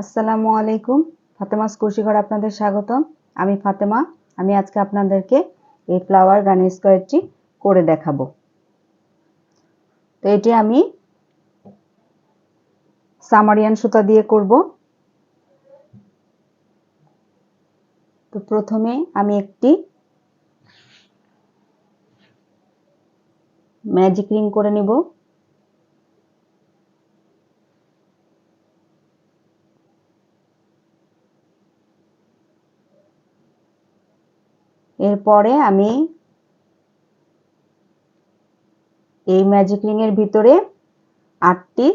আসসালামু আলাইকুম। ফাতেমাস কুশিঘর আপনাদের স্বাগতম। আমি ফাতেমা। আমি আজকে আপনাদেরকে এই ফ্লাওয়ার গান স্কোয়ারটি করে দেখাবো। তো এটি আমি সামারিয়ান সুতা দিয়ে করব। তো প্রথমে আমি একটি ম্যাজিক রিং করে নিব। এরপরে আমি এই ম্যাজিক রিং এর ভিতরে আটটি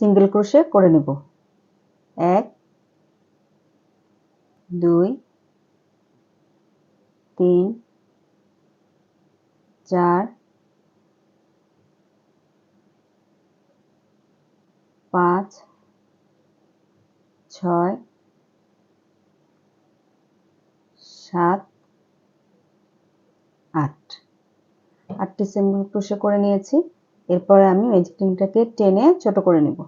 সিঙ্গেল ক্রোশে করে নেব। এক, দুই, তিন, চার, পাঁচ, ছয়, সাত আট। আটটি সিঙ্গেল ক্রোশে করে নিয়েছি। এরপরে আমি ম্যাজিক রিংটাকে টেনে ছোট করে নেব।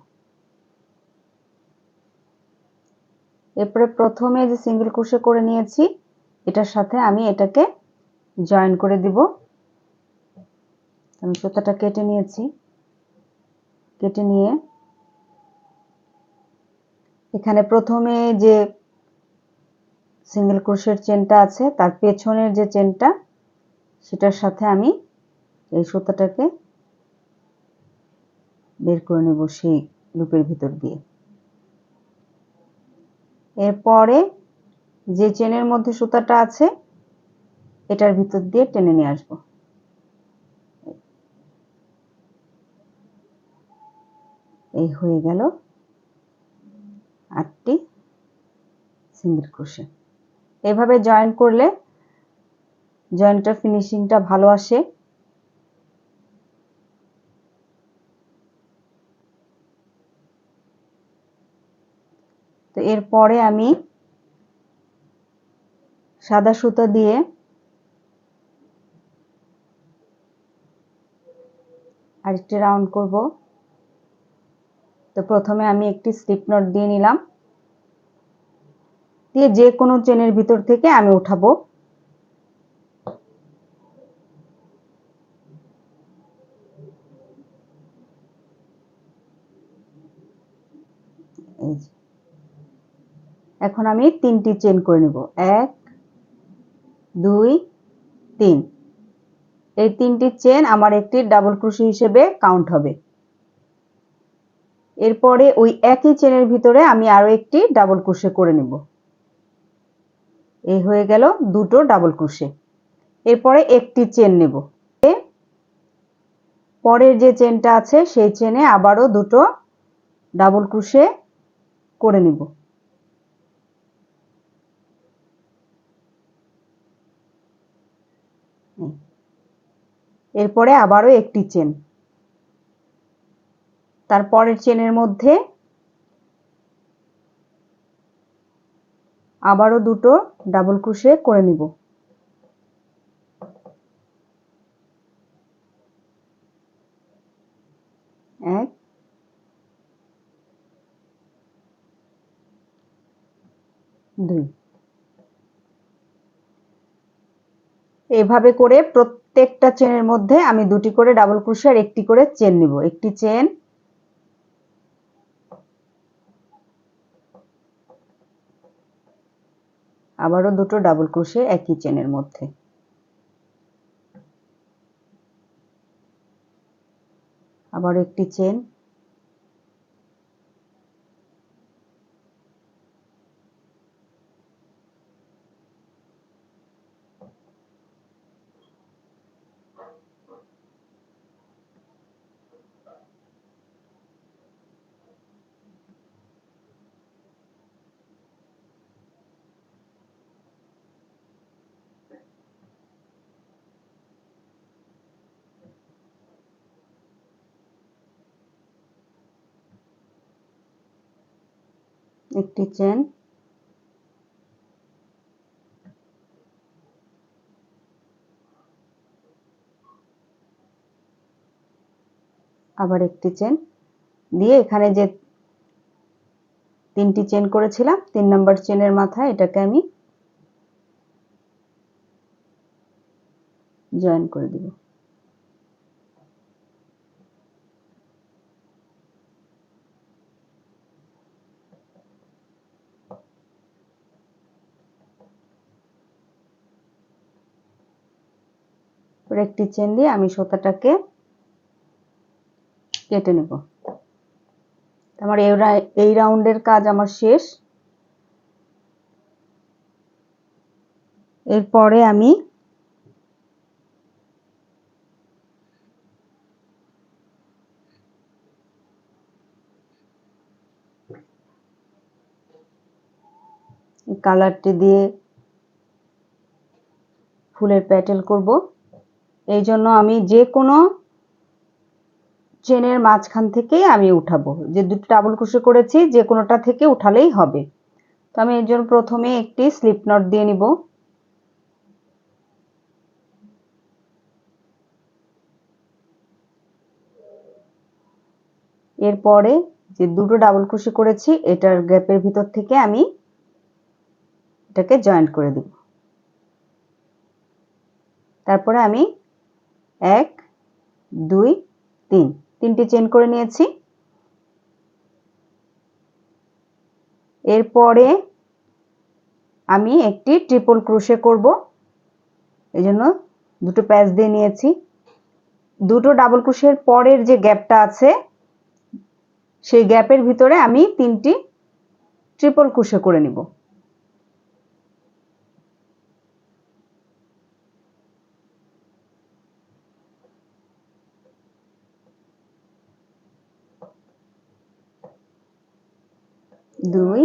এরপরে প্রথমে যে সিঙ্গেল ক্রোশে করে নিয়েছি, এটার সাথে আমি এটাকে জয়েন করে দিব। আমি সুতাটা কেটে নিয়েছি। কেটে নিয়ে এখানে প্রথমে যে সিঙ্গেল ক্রোশের চেনটা আছে, তার পেছনের যে চেনটা সেটার সাথে আমি এই সুতাটাকে বের করে নেব সেই লুপের ভিতর দিয়ে। এরপরে যে চেনের মধ্যে সুতাটা আছে, এটার ভিতর দিয়ে টেনে নিয়ে আসব। এই হয়ে গেল আটটি সিঙ্গেল ক্রোশে। এভাবে জয়েন করলে জয়েন্টটার ফিনিশিংটা ভালো আসে। তো এরপরে আমি সাদা সুতো দিয়ে আরেকটি রাউন্ড করব। তো প্রথমে আমি একটি স্লিপ নট দিয়ে নিলাম। দিয়ে যে কোনো চেনের ভিতর থেকে আমি উঠাবো। এখন আমি তিনটি চেন করে নেব। এক, দুই, তিন। এই তিনটি চেন আমার একটি ডাবল ক্রুশি হিসেবে কাউন্ট হবে। এরপরে ওই একই চেনের ভিতরে আমি আরও একটি ডাবল ক্রুশে করে নেব। এই হয়ে গেল দুটো ডাবল ক্রুশে এরপরে একটি চেন নেব। পরের যে চেনটা আছে, সেই চেনে আবারও দুটো ডাবল ক্রুশে করে নিব। এরপরে আবারও একটি চেন। তারপরের চেনের মধ্যে আবারও দুটো ডাবল ক্রুশে করে নিব। এক, দুই। এভাবে করে প্রত্যেকটা চেনের মধ্যে আমি দুটি করে ডাবল ক্রোশিয়ার একটি করে চেন নিব। একটি চেন আবারও দুটো ডাবল ক্রোশে একই চেনের মধ্যে। আবার একটি চেন একটি চেন? আবার একটি চেন। দিয়ে এখানে যে তিনটি চেন করেছিলাম, তিন নাম্বার চেনের মাথায় এটাকে আমি জয়েন করে দিব। একটি চেন দিয়ে আমি সুতাটাকে কেটে নেব। আমার এই রাউন্ডের কাজ আমার শেষ। এরপরে আমি কালারটি দিয়ে ফুলের প্যাটেল করব। এই জন্য আমি যে কোনো চেনের মাঝখান থেকেই আমি উঠাবো। যে দুটো ডাবল ক্রোশে করেছি, যে কোনোটা থেকে উঠালেই হবে। তো আমি এর জন্য প্রথমে একটি স্লিপ নট দিয়ে নিব। এরপরে যে দুটো ডাবল ক্রোশে করেছি, এটার গ্যাপের ভিতর থেকে আমি এটাকে জয়েন্ট করে দিব। তারপরে আমি এক, দুই, তিন। তিনটি চেন করে নিয়েছি। এরপরে আমি একটি ট্রিপল ক্রোশে করব। এই জন্য দুটো প্যাচ দিয়ে নিয়েছি। দুটো ডাবল ক্রোশের পরের যে গ্যাপটা আছে, সেই গ্যাপের ভিতরে আমি তিনটি ট্রিপল ক্রোশে করে নিব। দুই।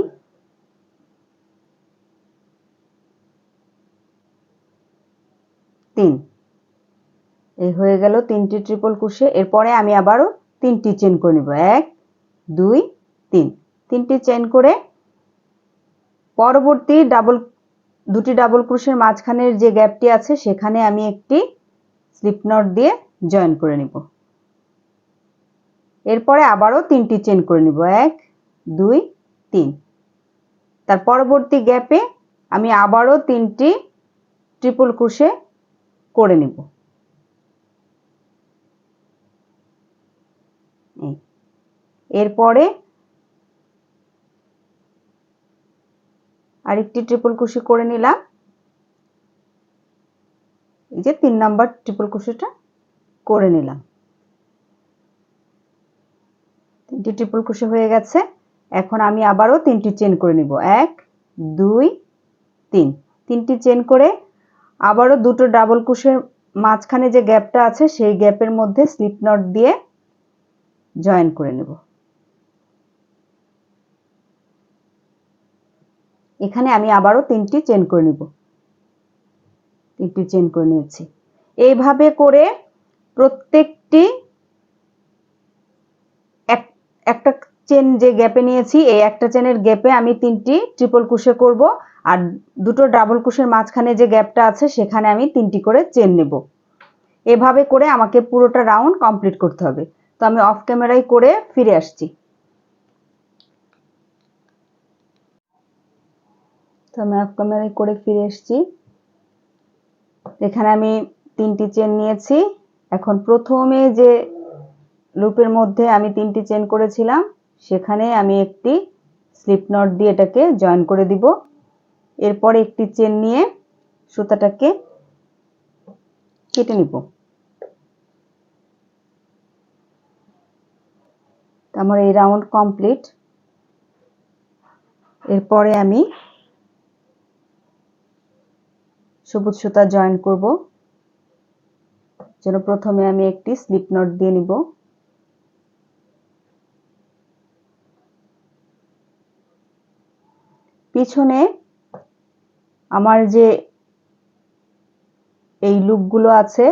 তিন। এই হয়ে গেল তিনটি ট্রিপল কুশে। এরপরে আমি আবারও তিনটি চেন করে নিব। এক, দুই, তিন। তিনটি চেন করে পরবর্তী ডাবল দুটি ডাবল ক্রুশের মাঝখানের যে গ্যাপটি আছে, সেখানে আমি একটি স্লিপ নট দিয়ে জয়েন করে নিব। এরপরে আবারও তিনটি চেন করে নিব। এক, দুই তিন। তার পরবর্তী গ্যাপে আমি আবারও তিনটি ট্রিপল ক্রুশে করে নিব। এরপরে আরেকটি ট্রিপল কুশি করে নিলাম। এই যে তিন নাম্বার ট্রিপল কুশিটা করে নিলাম। তিনটি ট্রিপল কুশি হয়ে গেছে। এখন আমি আবারও তিনটি চেন করে নিব। এক, দুই, তিন। তিনটি চেন করে আবারও দুটো ডাবল কুশের মাঝখানে যে গ্যাপটা আছে, সেই গ্যাপের মধ্যে স্লিপ নট দিয়ে জয়েন করে নেব। এখানে আমি আবারও তিনটি চেন করে নিব। তিনটি চেন করে নিয়েছি। এইভাবে করে প্রত্যেকটি একটা চেন যে গ্যাপে নিয়েছি, এই একটা চেনের গ্যাপে আমি তিনটি ট্রিপল কুশে করব আর দুটো ডাবল কুশের মাঝখানে যে গ্যাপটা আছে, সেখানে আমি তিনটি করে চেন নেব। এভাবে করে আমাকে পুরোটা রাউন্ড কমপ্লিট করতে হবে। তো আমি অফ ক্যামেরায় করে ফিরে আসছি। তো আমি অফ ক্যামেরায় করে ফিরে এসছি। এখানে আমি তিনটি চেন নিয়েছি। এখন প্রথমে যে লুপের মধ্যে আমি তিনটি চেন করেছিলাম সেখানে আমি একটি স্লিপ নট দিয়ে এটাকে জয়েন করে দিব। এরপরে একটি চেন নিয়ে সুতাটাকে কেটে নিব। আমার এই রাউন্ড কমপ্লিট। এরপরে আমি সবুজ সুতা জয়েন করব। যেন প্রথমে আমি একটি স্লিপ নট দিয়ে নিব। পিছনে আমার যে এই লুপগুলো আছে,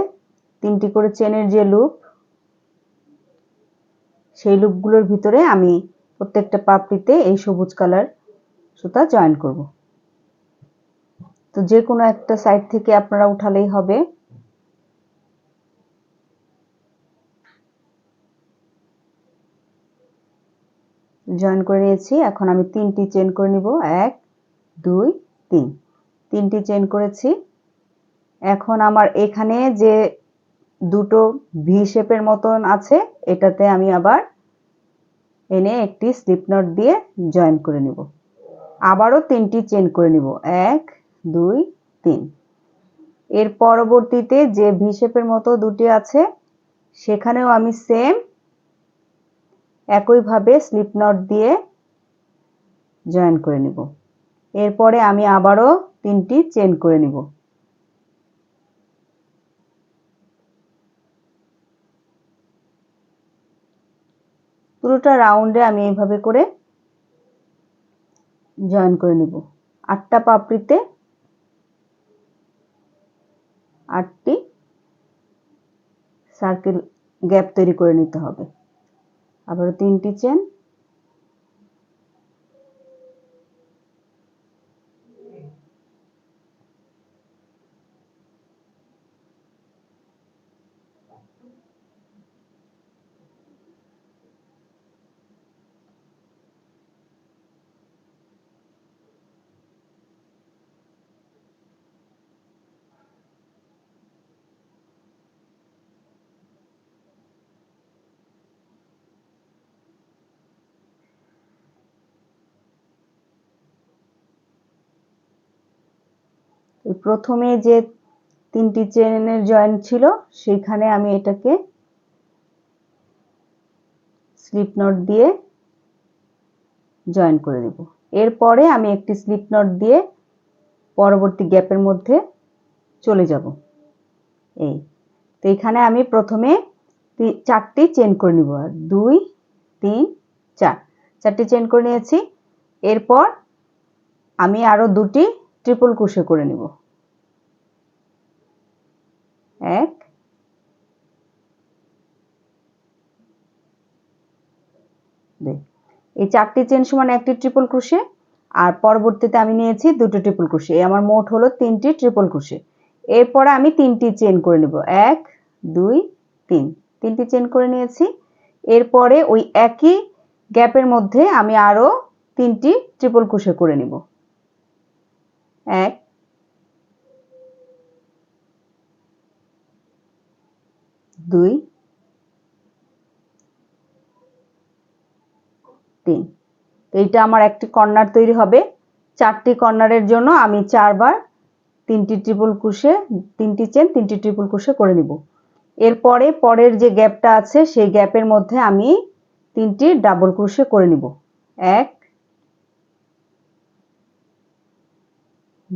তিনটি করে চেনের যে লুপ, সেই লুপগুলোর ভিতরে আমি প্রত্যেকটা পাপড়িতে এই সবুজ কালার সুতা জয়েন করব। তো যে কোনো একটা সাইড থেকে আপনারা উঠালেই হবে। জয়েন করে নিয়েছি। এখন আমি তিনটি চেন করে নিব। এক, দুই, তিন। তিনটি চেন করেছি। এখন আমার এখানে যে দুটো ভি শেপের মতন আছে, এটাতে আমি আবার এনে একটি স্লিপ নট দিয়ে জয়েন করে নিব। আবারও তিনটি চেন করে নিব। এক, দুই, তিন। এর পরবর্তীতে যে ভি শেপের মতো দুটি আছে, সেখানেও আমি সেম একইভাবে স্লিপ নট দিয়ে জয়েন করে নিব। এরপরে আমি আবারও তিনটি চেন করে নিব। পুরোটা রাউন্ডে আমি এইভাবে করে জয়েন করে নিব। আটটা পাপড়িতে আটটি সার্কেল গ্যাপ তৈরি করে নিতে হবে। আবারও তিনটি চেন প্রথমে যে তিনটি চেনের জয়েন্ট ছিল সেখানে আমি এটাকে স্লিপ নট দিয়ে জয়েন করে নেব। এরপরে আমি একটি স্লিপ নট দিয়ে পরবর্তী গ্যাপের মধ্যে চলে যাব। এই। তো এখানে আমি প্রথমে চারটি চেন করে নিব। দুই, তিন, চার। চারটি চেন করে নিয়েছি। এরপর আমি আরও দুটি ট্রিপল কুশে করে নিব। এক এই চারটি চেন সমান একটি ট্রিপল ক্রুশে আর পরবর্তীতে আমি নিয়েছি দুটো ট্রিপল ক্রুশে আমার মোট হলো তিনটি ট্রিপল ক্রুশে এরপরে আমি তিনটি চেন করে নেব। এক, দুই, তিন। তিনটি চেন করে নিয়েছি। এরপরে ওই একই গ্যাপের মধ্যে আমি আরও তিনটি ট্রিপল ক্রুশে করে নিব। এক। দুই। তিন। এইটা আমার একটি কর্নার তৈরি হবে। চারটি কর্নারের জন্য আমি চারবার তিনটি ট্রিপল কুশে তিনটি চেন তিনটি ট্রিপল কুশে করে নিব। এরপরে পরের যে গ্যাপটা আছে, সেই গ্যাপের মধ্যে আমি তিনটি ডাবল ক্রুশে করে নিব। এক।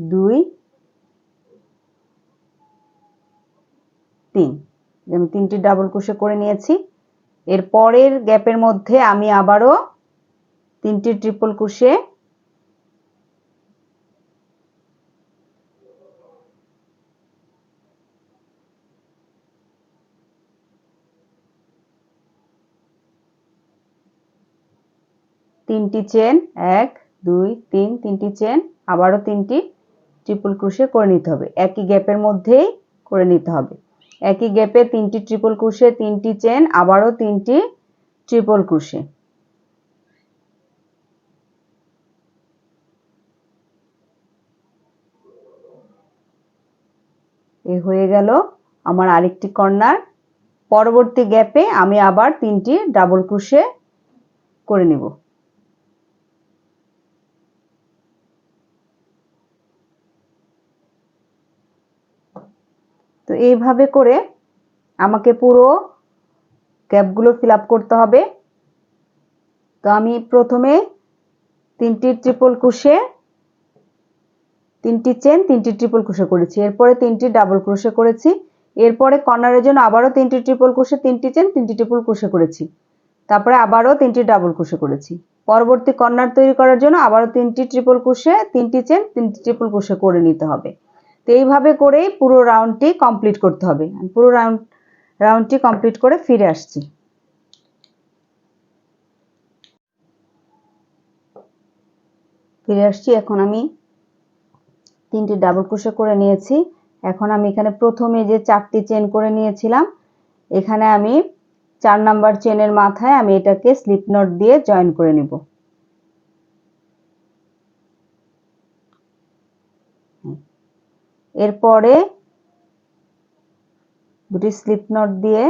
দুই, তিন। আমি তিনটি ডাবল ক্রোশে করে নিয়েছি। এর পরের গ্যাপের মধ্যে আমি আবারও তিনটি ট্রিপল ক্রোশে তিনটি চেন এক, দুই, তিন, তিনটি চেন আবারও তিনটি ট্রিপল ক্রোশে করে নিতে হবে। একই গ্যাপের মধ্যেই করে নিতে হবে। একই গ্যাপে তিনটি ট্রিপল ক্রুশে তিনটি চেন আবারও তিনটি ট্রিপল ক্রুশে এ হয়ে গেল আমার আরেকটি কর্নার পরবর্তী গ্যাপে আমি আবার তিনটি ডাবল ক্রুশে করে নিব। তো এইভাবে করে আমাকে পুরো গ্যাপগুলো ফিল আপ করতে হবে। তো আমি প্রথমে তিনটি ট্রিপল কুশে তিনটি চেন তিনটি ট্রিপল কুশে করেছি। এরপরে তিনটি ডাবল ক্রোশে করেছি। এরপরে কর্নারের জন্য আবারও তিনটি ট্রিপল কুশে তিনটি চেন তিনটি ট্রিপল কুশে করেছি। তারপরে আবারও তিনটি ডাবল কুশে করেছি। পরবর্তী কর্নার তৈরি করার জন্য আবারও তিনটি ট্রিপল কুশে তিনটি চেন তিনটি ট্রিপল কুশে করে নিতে হবে। তো এইভাবে করেই পুরো রাউন্ডটি কমপ্লিট করতে হবে। পুরো রাউন্ড রাউন্ডটি কমপ্লিট করে ফিরে আসছি। ফিরে আসছি, এখন আমি তিনটি ডাবল ক্রোশে করে নিয়েছি। এখন আমি এখানে প্রথমে যে চারটি চেন করে নিয়েছিলাম, এখানে আমি চার নাম্বার চেনের মাথায় আমি এটাকে স্লিপ নট দিয়ে জয়েন করে নিব। এরপরে দুটি স্লিপ নট দিয়ে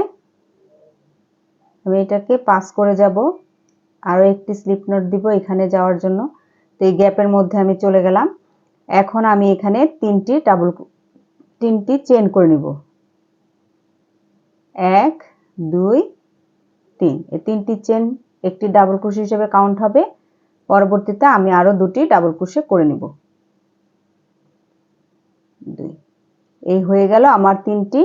আমি এটাকে পাস করে যাব। আরও একটি স্লিপ নট দিব এখানে যাওয়ার জন্য। তো এই গ্যাপের মধ্যে আমি চলে গেলাম। এখন আমি এখানে তিনটি ডাবল তিনটি চেন করে নিব। এক, দুই, তিন। এই তিনটি চেন একটি ডাবল ক্রোশ হিসেবে কাউন্ট হবে। পরবর্তীতে আমি আরও দুটি ডাবল ক্রোশে করে নিব। দুই এই হয়ে গেল আমার তিনটি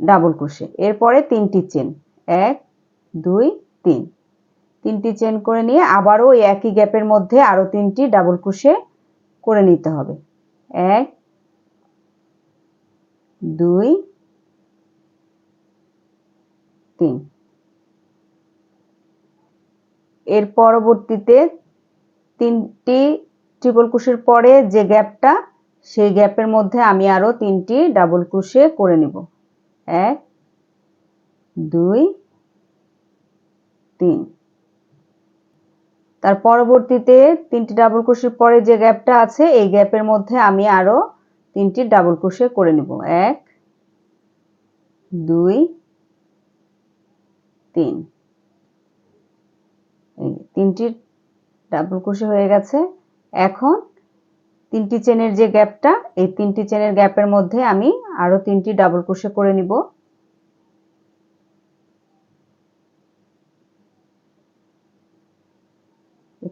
ডাবল ক্রোশে এরপরে তিনটি চেন এক, দুই, তিন। তিনটি চেন করে নিয়ে আবারও ওই একই গ্যাপের মধ্যে আরও তিনটি ডাবল ক্রোশে করে নিতে হবে। এক, দুই, তিন। এর পরবর্তীতে তিনটি ট্রিপল ক্রোশের পরে যে গ্যাপটা সেই গ্যাপের মধ্যে আমি আরও তিনটি ডাবল ক্রোশে করে নিব। এক, দুই, তিন। তার পরবর্তীতে তিনটি ডাবল ক্রোশের পরে যে গ্যাপটা আছে, এই গ্যাপের মধ্যে আমি আরও তিনটি ডাবল ক্রোশে করে নিব। এক, দুই, তিন। তিনটি ডাবল ক্রোশে হয়ে গেছে। এখন তিনটি চেনের যে গ্যাপটা এই তিনটি চেনের গ্যাপের মধ্যে আমি আরও তিনটি ডাবল ক্রোশে করে নিব।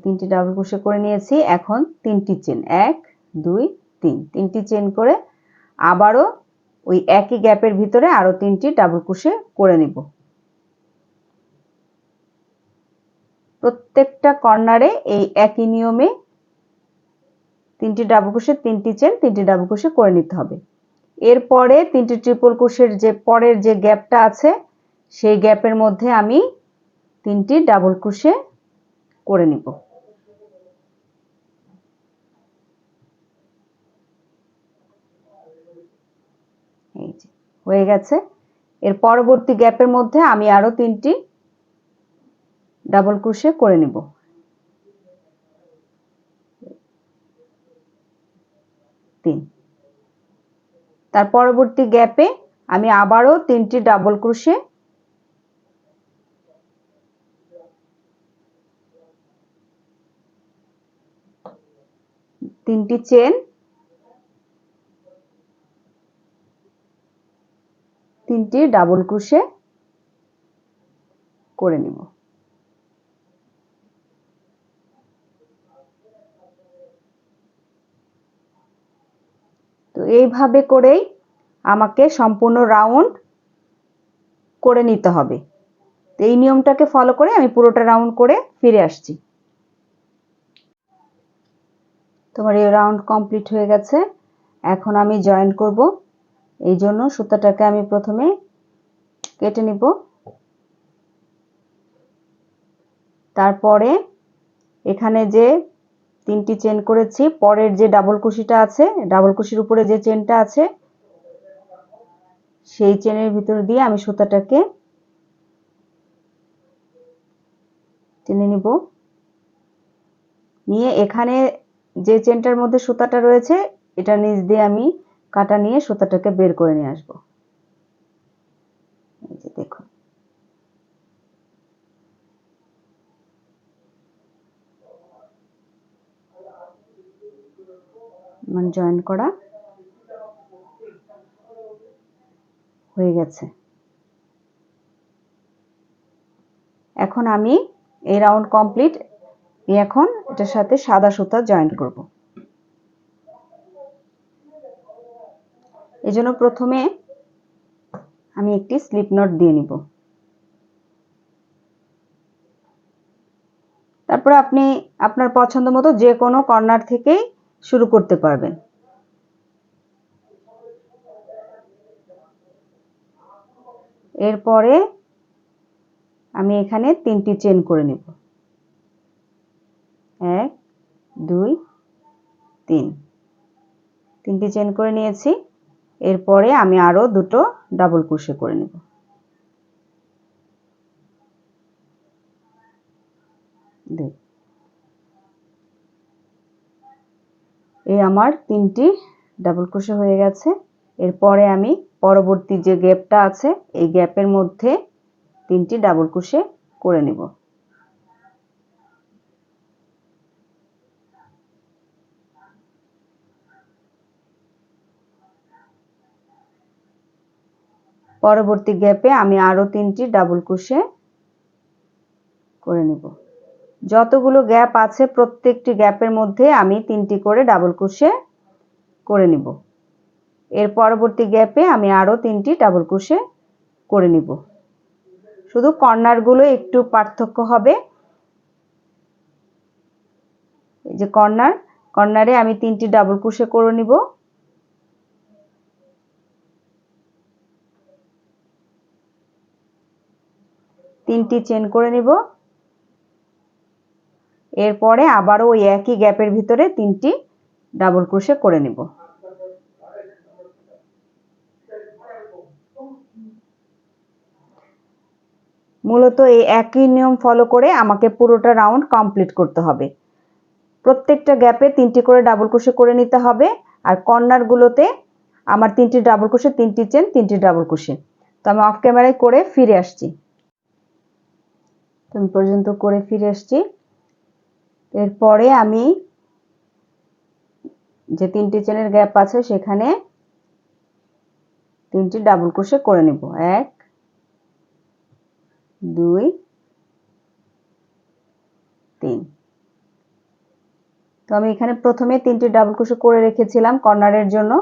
তিনটি ডাবল ক্রোশে করে নিয়েছি, এখন তিনটি চেন এক, দুই, তিন। তিনটি চেন করে আবারও ওই একই গ্যাপের ভিতরে আরও তিনটি ডাবল ক্রোশে করে নিব। প্রত্যেকটা কর্নারে এই একই নিয়মে তিনটি ডাবল ক্রোশে তিনটি চেন তিনটি ডাবল ক্রোশে করে নিতে হবে। এরপরে তিনটি ট্রিপল ক্রোশের যে পরের যে গ্যাপটা আছে, সেই গ্যাপের মধ্যে আমি তিনটি ডাবল ক্রোশে করে নিব। এই যে, হয়ে গেছে। এর পরবর্তী গ্যাপের মধ্যে আমি আরও তিনটি ডাবল ক্রোশে করে নিব। তিন তার পরবর্তী গ্যাপে আমি আবারও তিনটি ডাবল ক্রোশে তিনটি চেন তিনটি ডাবল ক্রোশে করে নিব। তো এইভাবে করেই আমাকে সম্পূর্ণ রাউন্ড করে নিতে হবে। তো এই নিয়মটাকে ফলো করে আমি পুরোটা রাউন্ড করে ফিরে আসছি। তোমার এই রাউন্ড কমপ্লিট হয়ে গেছে। এখন আমি জয়েন করব। এই জন্য সুতাটাকে আমি প্রথমে কেটে নিব। তারপরে এখানে যে তিনটি চেন করেছি। পরের যে ডাবল কুশিটা আছে ডাবল কুশির উপরে যে চেনটা আছে, সেই চেনের ভিতর দিয়ে আমি সুতাটাকে টেনে নিব। নিয়ে এখানে যে চেনটার মধ্যে সুতাটা রয়েছে, এটা নিচ দিয়ে আমি কাটা নিয়ে সুতাটাকে বের করে নিয়ে আসব। এই মানে জয়েন করা হয়ে গেছে। এখন আমি এই রাউন্ড কমপ্লিট এখন এটার সাথে সাদা সুতা জয়েন্ট করব। এই জন্য প্রথমে আমি একটি স্লিপ নট দিয়ে নিব। তারপর আপনি আপনার পছন্দ মতো যে কোনো কর্নার থেকেই শুরু করতে পারবেন এরপরে আমি এখানে তিনটি চেন করে নেব। এক, দুই, তিন। তিনটি চেন করে নিয়েছি। এরপরে আমি আরও দুটো ডাবল কুশে করে নেব। দুই এই আমার তিনটি ডাবল ক্রোশে হয়ে গেছে। এরপরে আমি পরবর্তী যে গ্যাপটা আছে, এই গ্যাপের মধ্যে তিনটি ডাবল ক্রোশে করে নিব। পরবর্তী গ্যাপে আমি আরও তিনটি ডাবল ক্রোশে করে নেব। যতগুলো গ্যাপ আছে প্রত্যেকটি গ্যাপের মধ্যে আমি তিনটি করে ডাবল ক্রোশে করে নিব। এর পরবর্তী গ্যাপে আমি আরও তিনটি ডাবল ক্রোশে করে নিব। শুধু কর্নারগুলো একটু পার্থক্য হবে। এই যে কর্নার, কর্নারে আমি তিনটি ডাবল ক্রোশে করে নিব। তিনটি চেন করে নিব। এরপরে আবারও ওই একই গ্যাপের ভিতরে তিনটি ডাবল ক্রোশে করে নিব। মূলত এই একই নিয়ম ফলো করে আমাকে পুরোটা রাউন্ড কমপ্লিট করতে হবে। প্রত্যেকটা গ্যাপে তিনটি করে ডাবল ক্রোশে করে নিতে হবে আর কর্নারগুলোতে আমার তিনটি ডাবল ক্রোশে তিনটি চেন তিনটি ডাবল ক্রোশে তো আমি অফ ক্যামেরায় করে ফিরে আসছি। তুমি পর্যন্ত করে ফিরে আসছি। এরপরে আমি যে তিনটি চেনের গ্যাপ আছে, সেখানে তিনটি ডাবল ক্রোশে করে নেব। এক, দুই, তিন। তো আমি এখানে প্রথমে তিনটি ডাবল ক্রোশে করে রেখেছিলাম কর্নারের জন্য,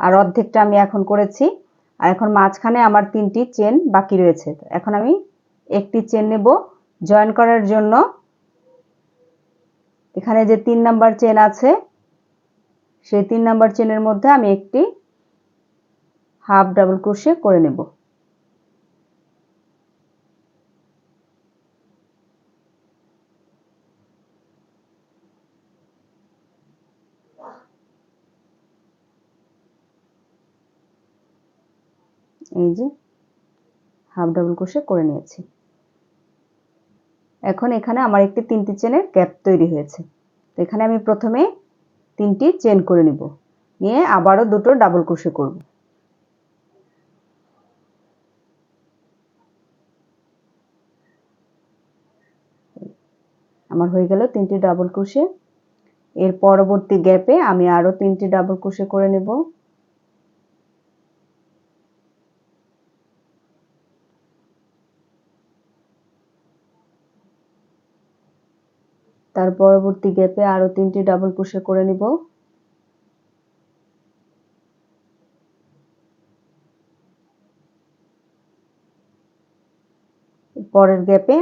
আর অর্ধেকটা আমি এখন করেছি। আর এখন মাঝখানে আমার তিনটি চেন বাকি রয়েছে। এখন আমি একটি চেন নেব জয়েন করার জন্য। এখানে যে তিন নাম্বার চেন আছে, সেই তিন নাম্বার চেনের মধ্যে আমি একটি হাফ ডাবল ক্রোশে করে নেব। এই যে হাফ ডাবল ক্রোশে করে নিয়েছি। এখন এখানে আমার একটি তিনটি চেনের গ্যাপ তৈরি হয়েছে। তো এখানে আমি প্রথমে তিনটি চেন করে নিব। নিয়ে আবারও দুটো ডাবল ক্রোশে করব। আমার হয়ে গেল তিনটি ডাবল ক্রোশে এর পরবর্তী গ্যাপে আমি আরও তিনটি ডাবল ক্রোশে করে নেব। তার পরবর্তী গ্যাপে আরও তিনটি ডাবল ক্রোশে করে নিব। পরের গ্যাপে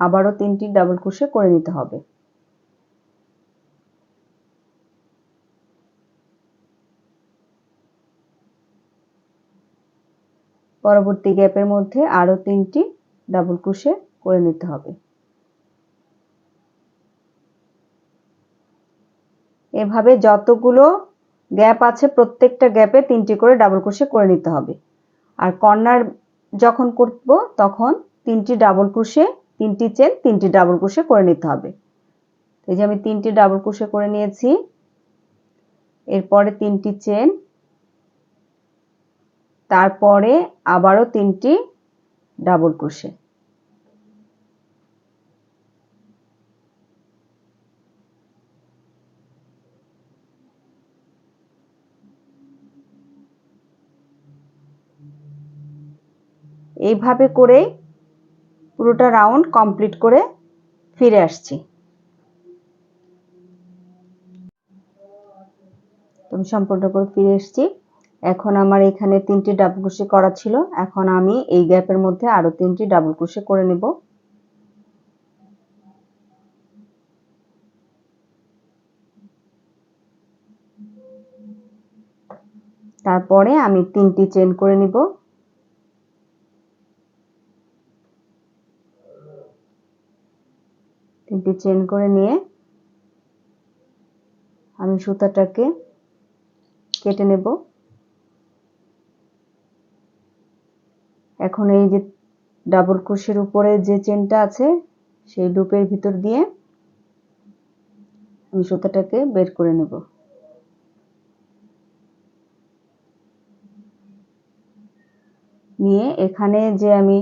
আবারও তিনটি ডাবল ক্রোশে করে নিতে হবে। পরবর্তী গ্যাপের মধ্যে আরও তিনটি ডাবল ক্রোশে করে নিতে হবে। এভাবে যতগুলো গ্যাপ আছে, প্রত্যেকটা গ্যাপে তিনটি করে ডাবল ক্রোশে করে নিতে হবে। আর কর্নার যখন করব, তখন তিনটি ডাবল ক্রোশে তিনটি চেন, তিনটি ডাবল ক্রোশে করে নিতে হবে। এই যে আমি তিনটি ডাবল ক্রোশে করে নিয়েছি। এরপরে তিনটি চেন, তারপরে আবারও তিনটি ডাবল ক্রোশে এইভাবে করেই পুরোটা রাউন্ড কমপ্লিট করে ফিরে আসছি। আমি সম্পূর্ণ করে ফিরে এসেছি। এখন আমার এখানে তিনটি ডাবল ক্রোশে করা ছিল। এখন আমি এই গ্যাপের মধ্যে আরও তিনটি ডাবল ক্রোশে করে নেব। তারপরে আমি তিনটি চেন করে নিব। তিনটি চেন করে নিয়ে আমি সুতাটাকে কেটে নেব। এখন এই যে ডাবল ক্রোশের উপরে যে চেনটা আছে, সেই লুপের ভিতর দিয়ে আমি সুতাটাকে বের করে নেব। নিয়ে এখানে যে আমি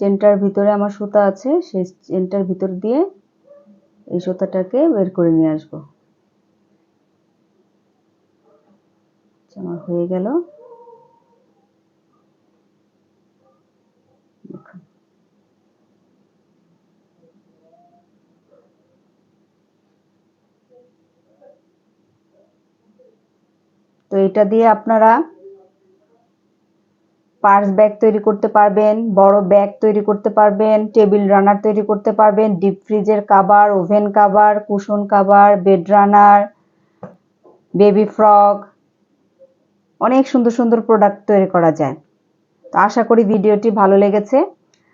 চেনটার ভিতরে আমার সুতা আছে সেই চেনটার ভিতর দিয়ে এই সুতাটাকে বের করে নিয়ে আসব। আচ্ছা, আমার হয়ে গেল। তো এটা দিয়ে আপনারা পার্স ব্যাগ তৈরি করতে পারবেন, বড় ব্যাগ তৈরি করতে পারবেন, টেবিল রানার তৈরি করতে পারবেন, ডিপ ফ্রিজের cover oven cover cushion cover bed runner, baby frock অনেক সুন্দর সুন্দর প্রোডাক্ট তৈরি করা যায়। তো আশা করি ভিডিওটি ভালো লেগেছে।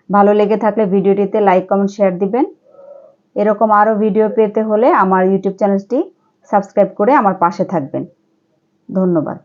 ভালো লেগে থাকলে ভিডিওটিতে লাইক, কমেন্ট, শেয়ার দিবেন। এরকম আরও ভিডিও পেতে হলে আমার ইউটিউব চ্যানেলটি সাবস্ক্রাইব করে আমার পাশে থাকবেন। ধন্যবাদ।